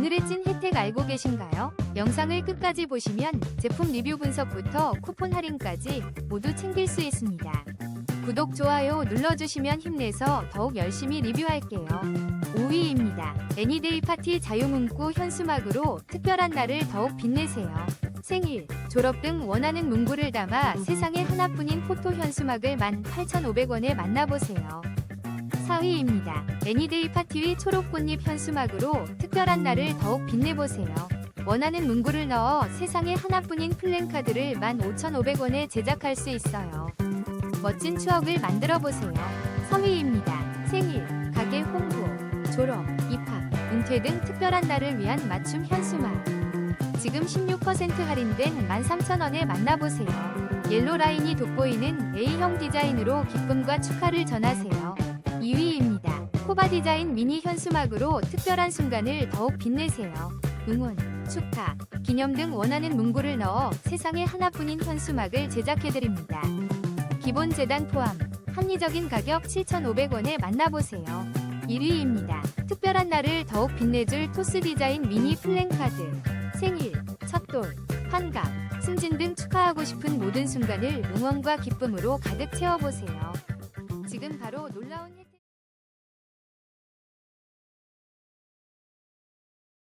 오늘의 찐 혜택 알고 계신가요? 영상을 끝까지 보시면 제품 리뷰 분석부터 쿠폰 할인까지 모두 챙길 수 있습니다. 구독, 좋아요 눌러주시면 힘내서 더욱 열심히 리뷰할게요. 5위입니다. 애니데이 파티 자유문구 현수막으로 특별한 날을 더욱 빛내세요. 생일, 졸업 등 원하는 문구를 담아 세상에 하나뿐인 포토 현수막을 18,500원에 만나보세요. 4위입니다. 애니데이 파티의 초록 꽃잎 현수막으로 특별한 날을 더욱 빛내보세요. 원하는 문구를 넣어 세상에 하나뿐인 플랜카드를 15,500원에 제작할 수 있어요. 멋진 추억을 만들어 보세요. 3위입니다. 생일, 가게 홍보, 졸업, 입학, 은퇴 등 특별한 날을 위한 맞춤 현수막. 지금 16% 할인된 13,000원에 만나보세요. 옐로 라인이 돋보이는 A형 디자인으로 기쁨과 축하를 전하세요. 2위입니다. 코바 디자인 미니 현수막으로 특별한 순간을 더욱 빛내세요. 응원, 축하, 기념 등 원하는 문구를 넣어 세상에 하나뿐인 현수막을 제작해드립니다. 기본 재단 포함, 합리적인 가격 7,500원에 만나보세요. 1위입니다. 특별한 날을 더욱 빛내줄 토스 디자인 미니 플랜카드. 생일, 첫돌, 환갑, 승진 등 축하하고 싶은 모든 순간을 응원과 기쁨으로 가득 채워보세요. 지금 바로 놀라운 혜택